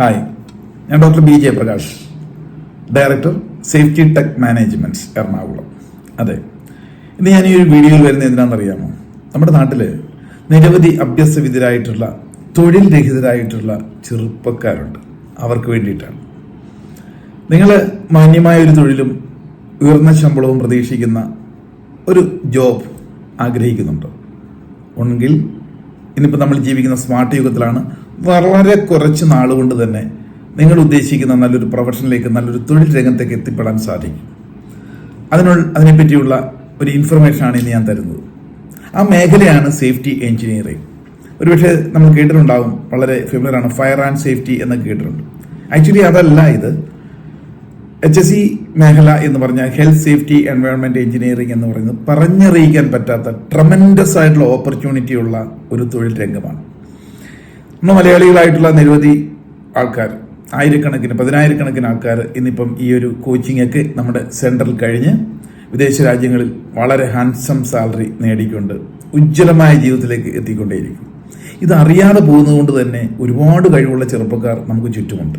Hi ഞാൻ doctor B J Prakash. Director safety tech managements Ernakulam. അതെ. ഇന്ന് ഞാൻ ഈ ഒരു വീഡിയോയിൽ വരുന്നത് എന്തിനാണെന്നറിയാമോ? നമ്മുടെ നാട്ടിൽ നിരവധി അഭ്യസവിധരായിട്ടുള്ള തൊഴിൽ രഹിതരായിട്ടുള്ള ചെറുപ്പക്കാരുണ്ട്. അവർക്ക് വേണ്ടിയിട്ടാണ്. നിങ്ങൾ മാന്യമായ ഒരു തൊഴിലും ഉയർന്ന ശമ്പളവും പ്രതീക്ഷിക്കുന്ന ഒരു ജോബ് ആഗ്രഹിക്കുന്നുണ്ടോ? ഉണ്ടെങ്കിൽ ഇന്നിപ്പോൾ നമ്മൾ ജീവിക്കുന്ന സ്മാർട്ട് യുഗത്തിലാണ് വളരെ കുറച്ച് നാളുകൊണ്ട് തന്നെ നിങ്ങൾ ഉദ്ദേശിക്കുന്ന നല്ലൊരു പ്രൊഫഷനിലേക്ക് നല്ലൊരു തൊഴിൽ രംഗത്തേക്ക് എത്തിപ്പെടാൻ സാധിക്കും. അതിനുള്ള അതിനെപ്പറ്റിയുള്ള ഒരു ഇൻഫർമേഷൻ ആണ് ഇന്ന് ഞാൻ തരുന്നത്. ആ മേഖലയാണ് സേഫ്റ്റി എഞ്ചിനീയറിംഗ് ഒരുപക്ഷെ നമ്മൾ കേട്ടിട്ടുണ്ടാകും വളരെ ഫെമിലർ ആണ് ഫയർ ആൻഡ് സേഫ്റ്റി എന്ന് കേട്ടിട്ടുണ്ട്. ആക്ച്വലി അതല്ല ഇത്. എച്ച് എസ് സി മേഖല എന്ന് പറഞ്ഞാൽ ഹെൽത്ത് സേഫ്റ്റി എൻവയോൺമെന്റ് എഞ്ചിനീയറിംഗ് എന്ന് പറയുന്നത് പറഞ്ഞറിയിക്കാൻ പറ്റാത്ത ട്രമൻഡസ് ആയിട്ടുള്ള ഓപ്പർച്യൂണിറ്റി ഉള്ള ഒരു തൊഴിൽ രംഗമാണ്. നമ്മൾ മലയാളികളായിട്ടുള്ള നിരവധി ആൾക്കാർ ആയിരക്കണക്കിന് പതിനായിരക്കണക്കിന് ആൾക്കാർ ഇന്നിപ്പം ഈ ഒരു കോച്ചിങ് ഒക്കെ നമ്മുടെ സെൻട്രൽ കഴിഞ്ഞ് വിദേശ രാജ്യങ്ങളിൽ വളരെ ഹാൻസം സാലറി നേടിക്കൊണ്ട് ഉജ്ജ്വലമായ ജീവിതത്തിലേക്ക് എത്തിക്കൊണ്ടേയിരിക്കും. ഇതറിയാതെ പോകുന്നതുകൊണ്ട് തന്നെ ഒരുപാട് കഴിവുള്ള ചെറുപ്പക്കാർ നമുക്ക് ചുറ്റുമുണ്ട്.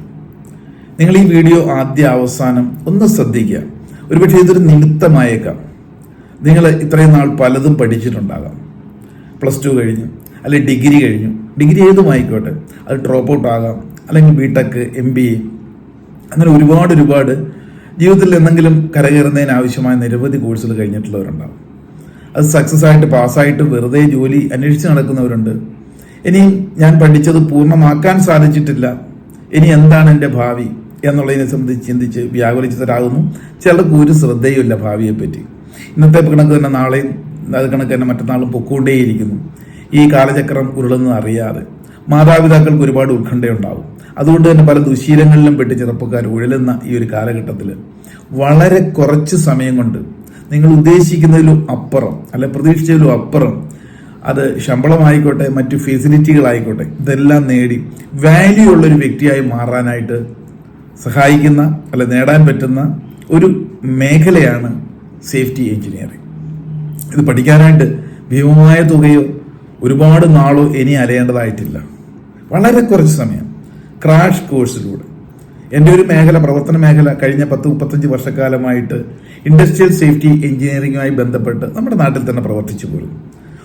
നിങ്ങൾ ഈ വീഡിയോ ആദ്യ അവസാനം ഒന്ന് ശ്രദ്ധിക്കുക. ഒരുപക്ഷെ ഇതൊരു നിമിത്തമായേക്കാം. നിങ്ങൾ ഇത്രയും നാൾ പലതും പഠിച്ചിട്ടുണ്ടാകാം. പ്ലസ് ടു കഴിഞ്ഞു അല്ലെങ്കിൽ ഡിഗ്രി കഴിഞ്ഞു ഡിഗ്രി ഏതുമായിക്കോട്ടെ അത് ഡ്രോപ്പ് ഔട്ട് ആകാം അല്ലെങ്കിൽ B tech M B A അങ്ങനെ ഒരുപാട് ഒരുപാട് ജീവിതത്തിൽ എന്തെങ്കിലും കരകയറുന്നതിന് ആവശ്യമായ നിരവധി കോഴ്സുകൾ കഴിഞ്ഞിട്ടുള്ളവരുണ്ടാവും. അത് സക്സസ് ആയിട്ട് പാസ്സായിട്ട് വെറുതെ ജോലി അന്വേഷിച്ച് നടക്കുന്നവരുണ്ട്. ഇനി ഞാൻ പഠിച്ചത് പൂർണമാക്കാൻ സാധിച്ചിട്ടില്ല. ഇനി എന്താണ് എന്റെ ഭാവി എന്നുള്ളതിനെ സംബന്ധിച്ച് ചിന്തിച്ച് വ്യാകുലിച്ചതരാകുന്നു ചിലർക്ക് ഒരു ശ്രദ്ധയുമില്ല ഭാവിയെപ്പറ്റി. ഇന്നത്തെ കണക്ക് തന്നെ നാളെയും അത് കണക്ക് തന്നെ മറ്റന്നാളും പൊക്കോണ്ടേയിരിക്കുന്നു. ഈ കാലചക്രം ഉരുളുന്നത് അറിയാതെ മാതാപിതാക്കൾക്ക് ഒരുപാട് ഉത്കണ്ഠയുണ്ടാവും അതുകൊണ്ട് തന്നെ പല ദുശീലങ്ങളിലും പെട്ട് ചെറുപ്പക്കാർ ഉഴലുന്ന ഈ ഒരു കാലഘട്ടത്തിൽ വളരെ കുറച്ച് സമയം കൊണ്ട് നിങ്ങൾ ഉദ്ദേശിക്കുന്നതിലും അപ്പുറം അല്ലെ പ്രതീക്ഷിച്ചതിലും അപ്പുറം അത് ശമ്പളമായിക്കോട്ടെ മറ്റ് ഫെസിലിറ്റികളായിക്കോട്ടെ ഇതെല്ലാം നേടി വാല്യൂ ഉള്ളൊരു വ്യക്തിയായി മാറാനായിട്ട് സഹായിക്കുന്ന അല്ലെ നേടാൻ പറ്റുന്ന ഒരു മേഖലയാണ് സേഫ്റ്റി എഞ്ചിനീയറിംഗ് ഇത് പഠിക്കാനായിട്ട് ഭീമമായ തുകയോ ഒരുപാട് നാളോ ഇനി അലയേണ്ടതായിട്ടില്ല. വളരെ കുറച്ച് സമയം. ക്രാഷ് കോഴ്സിലൂടെ. എന്റെ ഒരു മേഖല പ്രവർത്തന മേഖല കഴിഞ്ഞ പത്ത് മുപ്പത്തഞ്ച് വർഷക്കാലമായിട്ട് ഇൻഡസ്ട്രിയൽ സേഫ്റ്റി എഞ്ചിനീയറിംഗുമായി ബന്ധപ്പെട്ട് നമ്മുടെ നാട്ടിൽ തന്നെ പ്രവർത്തിച്ചു പോലും.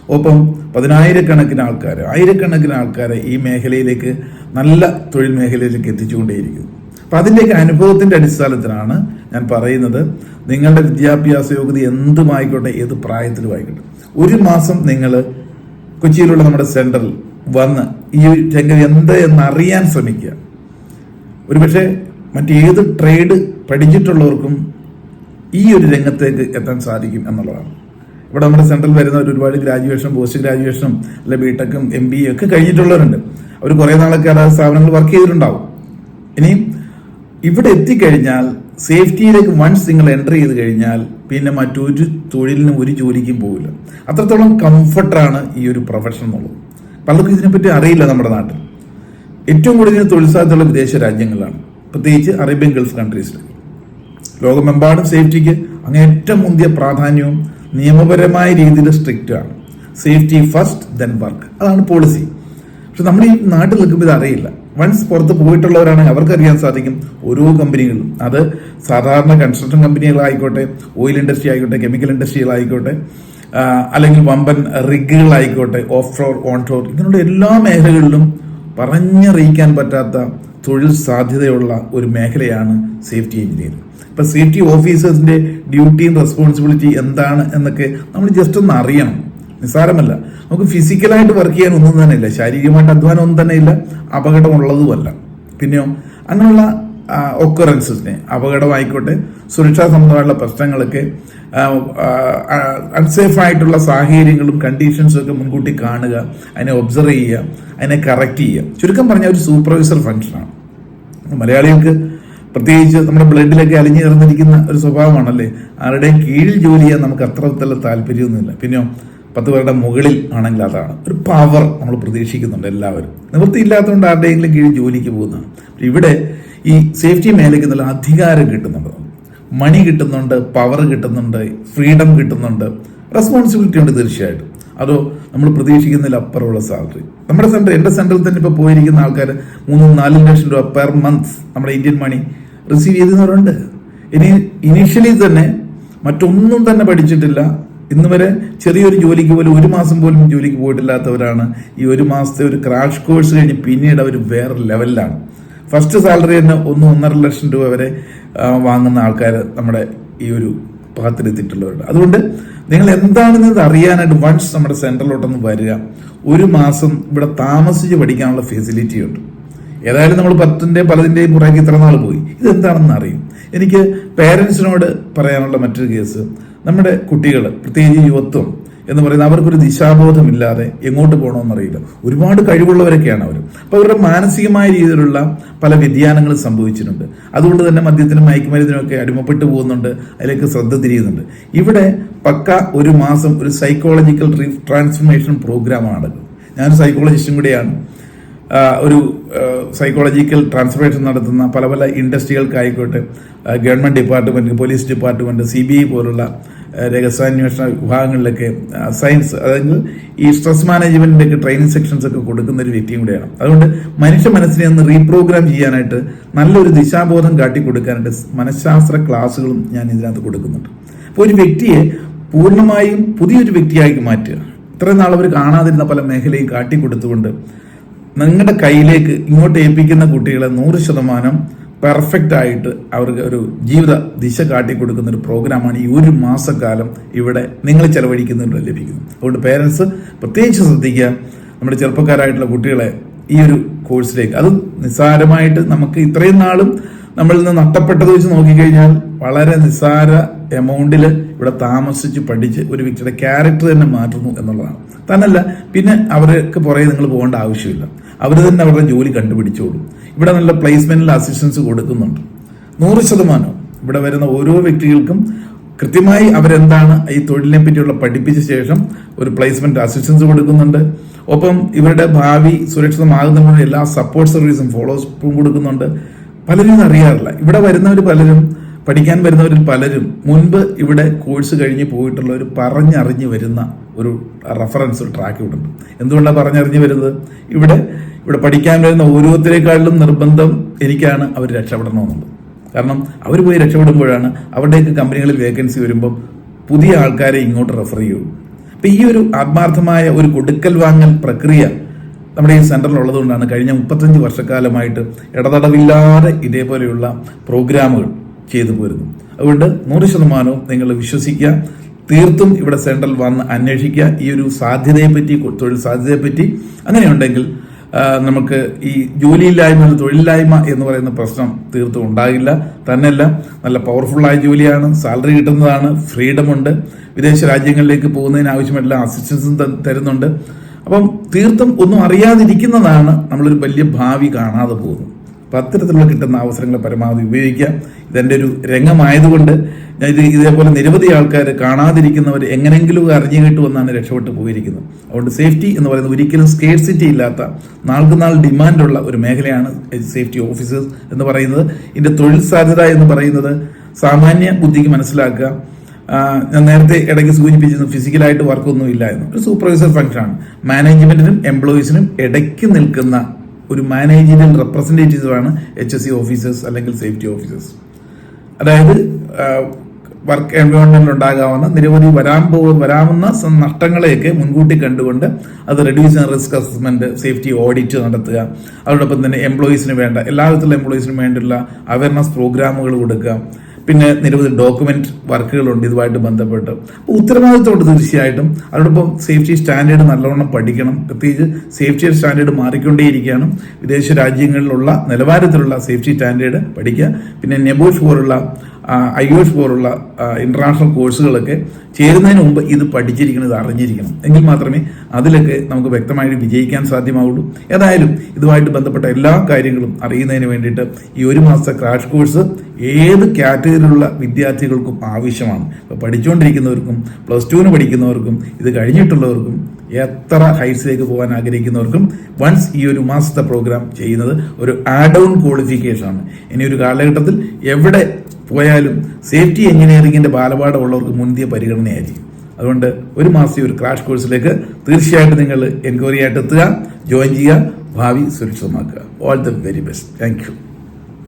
ഒപ്പം പതിനായിരക്കണക്കിന് ആൾക്കാർ ആയിരക്കണക്കിന് ആൾക്കാരെ ഈ മേഖലയിലേക്ക് നല്ല തൊഴിൽ മേഖലയിലേക്ക് എത്തിച്ചുകൊണ്ടേയിരിക്കുന്നു. അപ്പം അതിന്റെയൊക്കെ അനുഭവത്തിന്റെ അടിസ്ഥാനത്തിലാണ് ഞാൻ പറയുന്നത് നിങ്ങളുടെ വിദ്യാഭ്യാസ യോഗ്യത എന്തുമായിക്കോട്ടെ ഏത് പ്രായത്തിലും ആയിക്കോട്ടെ. ഒരു മാസം നിങ്ങൾ കൊച്ചിയിലുള്ള നമ്മുടെ സെന്ററിൽ വന്ന് ഈ രംഗം എന്ത് എന്നറിയാൻ ശ്രമിക്കുക. ഒരുപക്ഷെ മറ്റേത് ട്രേഡ് പഠിച്ചിട്ടുള്ളവർക്കും ഈ ഒരു രംഗത്തേക്ക് എത്താൻ സാധിക്കും എന്നുള്ളതാണ്. ഇവിടെ നമ്മുടെ സെൻട്രൽ വരുന്നവർ ഒരുപാട് ഗ്രാജുവേഷൻ പോസ്റ്റ് ഗ്രാജുവേഷനും അല്ലെ ബിടെക്കും എം ബി ഒക്കെ കഴിഞ്ഞിട്ടുള്ളവരുണ്ട്. അവർ കുറേ നാളൊക്കെ അതായത് സ്ഥാപനങ്ങൾ വർക്ക് ചെയ്തിട്ടുണ്ടാവും. ഇനിയും ഇവിടെ എത്തിക്കഴിഞ്ഞാൽ സേഫ്റ്റിയിലേക്ക് വൺസ് നിങ്ങൾ എന്റർ ചെയ്ത് കഴിഞ്ഞാൽ പിന്നെ മറ്റൊരു തൊഴിലിനും ഒരു ജോലിക്കും പോകില്ല അത്രത്തോളം കംഫർട്ടാണ് ഈ ഒരു പ്രൊഫഷൻ എന്നുള്ളത്. പലർക്കും ഇതിനെപ്പറ്റി അറിയില്ല നമ്മുടെ നാട്ടിൽ. ഏറ്റവും കൂടുതൽ തൊഴിൽ സാധ്യതയുള്ള വിദേശ രാജ്യങ്ങളാണ്. പ്രത്യേകിച്ച് അറേബ്യൻ ഗൾഫ് കൺട്രീസിൽ ലോകമെമ്പാടും സേഫ്റ്റിക്ക് അങ്ങേറ്റം മുന്തിയ പ്രാധാന്യവും നിയമപരമായ രീതിയിൽ സ്ട്രിക്റ്റ് ആണ്. സേഫ്റ്റി ഫസ്റ്റ് ദെൻ വർക്ക് അതാണ് പോളിസി പക്ഷെ നമ്മൾ ഈ നാട്ടിൽ നിൽക്കുമ്പോൾ ഇത് അറിയില്ല. വൺസ് പുറത്ത് പോയിട്ടുള്ളവരാണ് അവർക്കറിയാൻ സാധിക്കും ഓരോ കമ്പനികളും അത് സാധാരണ കൺസ്ട്രക്ഷൻ കമ്പനികളായിക്കോട്ടെ ഓയിൽ ഇൻഡസ്ട്രി ആയിക്കോട്ടെ കെമിക്കൽ ഇൻഡസ്ട്രികളായിക്കോട്ടെ അല്ലെങ്കിൽ വമ്പൻ റിഗുകളായിക്കോട്ടെ ഓഫ് ഷോർ ഓൺ ഷോർ ഇങ്ങനെയുള്ള എല്ലാ മേഖലകളിലും പറഞ്ഞറിയിക്കാൻ പറ്റാത്ത തൊഴിൽ സാധ്യതയുള്ള ഒരു മേഖലയാണ് സേഫ്റ്റി എഞ്ചിനീയറിംഗ് ഇപ്പൊ സേഫ്റ്റി ഓഫീസേഴ്സിന്റെ ഡ്യൂട്ടിയും റെസ്പോൺസിബിലിറ്റി എന്താണ് എന്നൊക്കെ നമ്മൾ ജസ്റ്റ് ഒന്ന് അറിയണം. നിസ്സാരമല്ല. നമുക്ക് ഫിസിക്കലായിട്ട് വർക്ക് ചെയ്യാൻ ഒന്നും തന്നെ ഇല്ല. ശാരീരികമായിട്ട് അധ്വാനം ഒന്നും തന്നെ ഇല്ല. അപകടമുള്ളതുമല്ല. പിന്നെയോ അങ്ങനെയുള്ള ഒക്കറൻസസിനെ അപകടമായിക്കോട്ടെ സുരക്ഷാ സംബന്ധമായുള്ള പ്രശ്നങ്ങളൊക്കെ അൺസേഫ് ആയിട്ടുള്ള സാഹചര്യങ്ങളും കണ്ടീഷൻസും ഒക്കെ മുൻകൂട്ടി കാണുക അതിനെ ഒബ്സർവ് ചെയ്യുക അതിനെ കറക്റ്റ് ചെയ്യുക. ചുരുക്കം പറഞ്ഞ ഒരു സൂപ്പർവൈസർ ഫംഗ്ഷനാണ് മലയാളികൾക്ക് പ്രത്യേകിച്ച് നമ്മുടെ ബ്ലഡിലൊക്കെ അലിഞ്ഞു ചേർന്നിരിക്കുന്ന ഒരു സ്വഭാവമാണല്ലേ? ആരുടെയും കീഴിൽ ജോലി ചെയ്യാൻ നമുക്ക് അത്ര താല്പര്യമൊന്നുമില്ല. പിന്നെയോ പത്ത് പേരുടെ മുകളിൽ ആണെങ്കിൽ അതാണ്. ഒരു പവർ നമ്മൾ പ്രതീക്ഷിക്കുന്നുണ്ട് എല്ലാവരും. നിവൃത്തിയില്ലാത്തതുകൊണ്ട് ആരുടെയെങ്കിലും കീഴിൽ ജോലിക്ക് പോകുന്നതാണ്. ഇവിടെ ഈ സേഫ്റ്റി മേഖലയ്ക്ക് നല്ല അധികാരം കിട്ടുന്നുണ്ട്. മണി കിട്ടുന്നുണ്ട് പവർ കിട്ടുന്നുണ്ട് ഫ്രീഡം കിട്ടുന്നുണ്ട്. റെസ്പോൺസിബിലിറ്റി ഉണ്ട് തീർച്ചയായിട്ടും. അതോ നമ്മൾ പ്രതീക്ഷിക്കുന്നതിൽ അപ്പുറമുള്ള സാലറി നമ്മുടെ സെന്റർ എന്റെ സെന്ററിൽ തന്നെ ഇപ്പോൾ പോയിരിക്കുന്ന ആൾക്കാർ മൂന്നും നാലും ലക്ഷം രൂപ പെർ മന്ത് നമ്മുടെ ഇന്ത്യൻ മണി റിസീവ് ചെയ്തവരുണ്ട് ഇനി ഇനീഷ്യലി തന്നെ മറ്റൊന്നും തന്നെ പഠിച്ചിട്ടില്ല. ഇന്ന് വരെ ചെറിയൊരു ജോലിക്ക് പോലും ഒരു മാസം പോലും ജോലിക്ക് പോയിട്ടില്ലാത്തവരാണ് ഈ ഒരു മാസത്തെ ഒരു ക്രാഷ് കോഴ്സ് കഴിഞ്ഞ് പിന്നീട് അവർ വേറെ ലെവലിലാണ് ഫസ്റ്റ് സാലറി തന്നെ ഒന്ന് ഒന്നര ലക്ഷം രൂപ വരെ വാങ്ങുന്ന ആൾക്കാർ നമ്മുടെ ഈ ഒരു ഭാഗത്തിലെത്തിയിട്ടുള്ളവരുണ്ട്. അതുകൊണ്ട് നിങ്ങൾ എന്താണെന്ന് ഇത് അറിയാനായിട്ട് വൺസ് നമ്മുടെ സെന്ററിലോട്ടൊന്ന് വരിക. ഒരു മാസം ഇവിടെ താമസിച്ച് പഠിക്കാനുള്ള ഫെസിലിറ്റി ഉണ്ട്. ഏതായാലും നമ്മൾ പത്തിന്റെ പലതിന്റെയും പുറകെ ഇത്ര നാൾ പോയി. ഇതെന്താണെന്ന് അറിയും. എനിക്ക് പേരൻസിനോട് പറയാനുള്ള മറ്റൊരു കേസ് നമ്മുടെ കുട്ടികൾ പ്രത്യേകിച്ച് യുവത്വം എന്ന് പറയുന്നത് അവർക്കൊരു ദിശാബോധമില്ലാതെ എങ്ങോട്ട് പോകണമെന്നറിയില്ല ഒരുപാട് കഴിവുള്ളവരൊക്കെയാണ് അവർ അപ്പോൾ അവരുടെ മാനസികമായ രീതിയിലുള്ള പല വ്യതിയാനങ്ങളും സംഭവിച്ചിട്ടുണ്ട്. അതുകൊണ്ട് തന്നെ മദ്യത്തിനും മയക്കുമരുന്നിനും ഒക്കെ അടിമപ്പെട്ടു പോകുന്നുണ്ട് അതിലേക്ക് ശ്രദ്ധ തിരിയുന്നുണ്ട്. ഇവിടെ പക്ക ഒരു മാസം ഒരു സൈക്കോളജിക്കൽ ട്രാൻസ്ഫർമേഷൻ പ്രോഗ്രാമാണ് നടക്കുന്നത് ഞാൻ സൈക്കോളജിസ്റ്റും കൂടിയാണ്. ഒരു സൈക്കോളജിക്കൽ ട്രാൻസ്ഫർമേഷൻ നടത്തുന്ന പല പല ഇൻഡസ്ട്രികൾക്കായിക്കോട്ടെ government department police department C B I പോലുള്ള രഹസ്യാന്വേഷണ വിഭാഗങ്ങളിലൊക്കെ സയൻസ് അതായത് ഈ സ്ട്രെസ് മാനേജ്മെന്റിന്റെ ഒക്കെ ട്രെയിനിങ് സെക്ഷൻസ് ഒക്കെ കൊടുക്കുന്ന ഒരു വ്യക്തിയും കൂടെയാണ്. അതുകൊണ്ട് മനുഷ്യ മനസ്സിനെ ഒന്ന് റീപ്രോഗ്രാം ചെയ്യാനായിട്ട് നല്ലൊരു ദിശാബോധം കാട്ടിക്കൊടുക്കാനായിട്ട് മനഃശാസ്ത്ര ക്ലാസ്സുകളും ഞാൻ ഇതിനകത്ത് കൊടുക്കുന്നുണ്ട്. അപ്പോൾ ഒരു വ്യക്തിയെ പൂർണമായും പുതിയൊരു വ്യക്തിയായി മാറ്റുക. ഇത്രയും നാൾ അവർ കാണാതിരുന്ന പല മേഖലയും കാട്ടിക്കൊടുത്തുകൊണ്ട് നിങ്ങളുടെ കയ്യിലേക്ക് ഇങ്ങോട്ട് ഏൽപ്പിക്കുന്ന കുട്ടികളെ നൂറ് ശതമാനം പെർഫെക്റ്റ് ആയിട്ട് അവർക്ക് ഒരു ജീവിത ദിശ കാട്ടിക്കൊടുക്കുന്ന ഒരു പ്രോഗ്രാമാണ് ഈ ഒരു മാസക്കാലം ഇവിടെ നിങ്ങൾ ചെലവഴിക്കുന്നതിലൂടെ ലഭിക്കുന്നത്. അതുകൊണ്ട് പേരൻസ് പ്രത്യേകിച്ച് ശ്രദ്ധിക്കുക. നമ്മുടെ ചെറുപ്പക്കാരായിട്ടുള്ള കുട്ടികളെ ഈ ഒരു കോഴ്സിലേക്ക് അത് നിസ്സാരമായിട്ട് നമുക്ക് ഇത്രയും നാളും നമ്മളിൽ നിന്ന് നഷ്ടപ്പെട്ടത് വെച്ച് നോക്കിക്കഴിഞ്ഞാൽ വളരെ നിസ്സാര എമൗണ്ടിൽ ഇവിടെ താമസിച്ച് പഠിച്ച് ഒരു വ്യക്തിയുടെ ക്യാരക്ടർ തന്നെ മാറ്റുന്നു എന്നുള്ളതാണ്. തന്നല്ല പിന്നെ അവർക്ക് പുറകെ നിങ്ങൾ പോകേണ്ട ആവശ്യമില്ല. അവർ തന്നെ അവരുടെ ജോലി കണ്ടുപിടിച്ചോളും ഇവിടെ നല്ല പ്ലേസ്മെന്റിൽ അസിസ്റ്റൻസ് കൊടുക്കുന്നുണ്ട്. നൂറ് ശതമാനം. ഇവിടെ വരുന്ന ഓരോ വ്യക്തികൾക്കും കൃത്യമായി അവരെന്താണ് ഈ തൊഴിലിനെ പറ്റിയുള്ള പഠിപ്പിച്ച ശേഷം ഒരു പ്ലേസ്മെന്റ് അസിസ്റ്റൻസ് കൊടുക്കുന്നുണ്ട്. ഒപ്പം ഇവരുടെ ഭാവി സുരക്ഷിതമാകുന്നതിനുള്ള എല്ലാ സപ്പോർട്ട് സർവീസും ഫോളോസും കൊടുക്കുന്നുണ്ട്. പലരും അറിയാറില്ല. ഇവിടെ വരുന്നവർ പലരും പഠിക്കാൻ വരുന്നവരിൽ പലരും മുൻപ് ഇവിടെ കോഴ്സ് കഴിഞ്ഞ് പോയിട്ടുള്ളവർ പറഞ്ഞറിഞ്ഞ് വരുന്ന ഒരു റെഫറൻസ് ഒരു ട്രാക്ക് വിടുന്നു എന്തുകൊണ്ടാണ് പറഞ്ഞറിഞ്ഞ് വരുന്നത്? ഇവിടെ ഇവിടെ പഠിക്കാൻ വരുന്ന ഓരോരുത്തരെക്കാളിലും നിർബന്ധം എനിക്കാണ് അവർ രക്ഷപ്പെടണമെന്നുള്ളത്. കാരണം അവർ പോയി രക്ഷപ്പെടുമ്പോഴാണ് അവരുടെയൊക്കെ കമ്പനികളിൽ വേക്കൻസി വരുമ്പം പുതിയ ആൾക്കാരെ ഇങ്ങോട്ട് റെഫർ ചെയ്യുള്ളൂ. അപ്പം ഈ ഒരു ആത്മാർത്ഥമായ ഒരു കൊടുക്കൽ വാങ്ങൽ പ്രക്രിയ നമ്മുടെ ഈ സെന്ററിൽ ഉള്ളതുകൊണ്ടാണ് കഴിഞ്ഞ മുപ്പത്തഞ്ച് വർഷക്കാലമായിട്ട് ഇടതടവില്ലാതെ ഇതേപോലെയുള്ള പ്രോഗ്രാമുകൾ ചെയ്തു പോരുന്നു. അതുകൊണ്ട് നൂറ് ശതമാനവും നിങ്ങൾ വിശ്വസിക്കുക. തീർത്തും ഇവിടെ സെൻട്രൽ വന്ന് അന്വേഷിക്കുക. ഈ ഒരു സാധ്യതയെ പറ്റി തൊഴിൽ സാധ്യതയെ പറ്റി അങ്ങനെയുണ്ടെങ്കിൽ നമുക്ക് ഈ ജോലിയില്ലായ്മ തൊഴിലില്ലായ്മ എന്ന് പറയുന്ന പ്രശ്നം തീർത്തും ഉണ്ടാകില്ല. തന്നെയല്ല നല്ല പവർഫുള്ളായ ജോലിയാണ് സാലറി കിട്ടുന്നതാണ് ഫ്രീഡം ഉണ്ട്. വിദേശ രാജ്യങ്ങളിലേക്ക് പോകുന്നതിന് ആവശ്യമായിട്ടുള്ള അസിസ്റ്റൻസും തരുന്നുണ്ട്. അപ്പം തീർത്തും ഒന്നും അറിയാതിരിക്കുന്നതാണ് നമ്മളൊരു വലിയ ഭാവി കാണാതെ പോകുന്നത്. അപ്പം അത്തരത്തിലുള്ള കിട്ടുന്ന അവസരങ്ങൾ പരമാവധി ഉപയോഗിക്കുക. ഇതെന്റെ ഒരു രംഗമായതുകൊണ്ട് ഇത് ഇതേപോലെ നിരവധി ആൾക്കാർ കാണാതിരിക്കുന്നവർ എങ്ങനെങ്കിലും അറിഞ്ഞു കിട്ടുമെന്നാണ് രക്ഷപ്പെട്ട് പോയിരിക്കുന്നത്. അതുകൊണ്ട് സേഫ്റ്റി എന്ന് പറയുന്നത് ഒരിക്കലും സ്കേഴ്സിറ്റി ഇല്ലാത്ത നാൾക്ക് നാൾ ഡിമാൻഡുള്ള ഒരു മേഖലയാണ് സേഫ്റ്റി ഓഫീസേഴ്സ് എന്ന് പറയുന്നത്. ഇതിന്റെ തൊഴിൽ സാധ്യത എന്ന് പറയുന്നത് സാമാന്യ ബുദ്ധിക്ക് മനസ്സിലാക്കുക. ഞാൻ നേരത്തെ ഇടയ്ക്ക് സൂചിപ്പിച്ചിരുന്നു ഫിസിക്കലായിട്ട് വർക്കൊന്നും ഇല്ല എന്ന്. ഒരു സൂപ്പർവൈസർ ഫംഗ്ഷനാണ്. മാനേജ്മെന്റിനും എംപ്ലോയീസിനും ഇടയ്ക്ക് നിൽക്കുന്ന ഒരു റെപ്രസെന്റേറ്റീവ് ആണ് എച്ച് എസ് സി ഓഫീസേഴ്സ് അല്ലെങ്കിൽ സേഫ്റ്റി ഓഫീസേഴ്സ് അതായത് വർക്ക് എൻവയോൺമെന്റിൽ ഉണ്ടാകാവുന്ന നിരവധി വരാൻ പോകുന്ന വരാവുന്ന നഷ്ടങ്ങളെയൊക്കെ മുൻകൂട്ടി കണ്ടുകൊണ്ട് അത് reduce risk assessment safety audit നടത്തുക. അതോടൊപ്പം തന്നെ എംപ്ലോയീസിന് വേണ്ട എല്ലാ വിധത്തിലുള്ള എംപ്ലോയീസിനും വേണ്ടിയുള്ള അവയർനെസ് പ്രോഗ്രാമുകൾ കൊടുക്കുക. പിന്നെ നിരവധി ഡോക്യുമെന്റ് വർക്കുകളുണ്ട് ഇതുമായിട്ട് ബന്ധപ്പെട്ട്. അപ്പോൾ ഉത്തരവാദിത്തമുണ്ട് തീർച്ചയായിട്ടും. അതോടൊപ്പം സേഫ്റ്റി സ്റ്റാൻഡേർഡ് നല്ലവണ്ണം പഠിക്കണം. പ്രത്യേകിച്ച് സേഫ്റ്റി സ്റ്റാൻഡേർഡ് മാറിക്കൊണ്ടേയിരിക്കുകയാണ്. വിദേശ രാജ്യങ്ങളിലുള്ള നിലവാരത്തിലുള്ള സേഫ്റ്റി സ്റ്റാൻഡേർഡ് പഠിക്കുക. പിന്നെ നെബോഷ് പോലുള്ള ഐഒഷ് പോലുള്ള ഇന്റർനാഷണൽ കോഴ്സുകളൊക്കെ ചേരുന്നതിന് മുമ്പ് ഇത് പഠിച്ചിരിക്കണം ഇത് അറിഞ്ഞിരിക്കണം. എങ്കിൽ മാത്രമേ അതിലൊക്കെ നമുക്ക് വ്യക്തമായിട്ട് വിജയിക്കാൻ സാധ്യമാവുള്ളൂ. ഏതായാലും ഇതുമായിട്ട് ബന്ധപ്പെട്ട എല്ലാ കാര്യങ്ങളും അറിയുന്നതിന് വേണ്ടിയിട്ട് ഈ ഒരു മാസത്തെ ക്രാഷ് കോഴ്സ് ഏത് കാറ്റഗറിയിലുള്ള വിദ്യാർത്ഥികൾക്കും ആവശ്യമാണ്. ഇപ്പോൾ പഠിച്ചുകൊണ്ടിരിക്കുന്നവർക്കും പ്ലസ് ടുവിന് പഠിക്കുന്നവർക്കും ഇത് കഴിഞ്ഞിട്ടുള്ളവർക്കും എത്ര ഹൈറ്റ്സിലേക്ക് പോകാൻ ആഗ്രഹിക്കുന്നവർക്കും വൺസ് ഈ ഒരു മാസത്തെ പ്രോഗ്രാം ചെയ്യുന്നത് ഒരു ആഡ് ഓൺ ക്വാളിഫിക്കേഷൻ ആണ്. ഇനി ഒരു കാലഘട്ടത്തിൽ എവിടെ പോയാലും സേഫ്റ്റി എഞ്ചിനീയറിംഗിന്റെ ബാലപാഠമുള്ളവർക്ക് മുന്തിയ പരിഗണനയായിരിക്കും. അതുകൊണ്ട് ഒരു മാസം ഈ ഒരു ക്രാഷ് കോഴ്സിലേക്ക് തീർച്ചയായിട്ടും നിങ്ങൾ എൻക്വയറി ആയിട്ട് എത്തുക ജോയിൻ ചെയ്യുക ഭാവി സുരക്ഷിതമാക്കുക. All the very best thank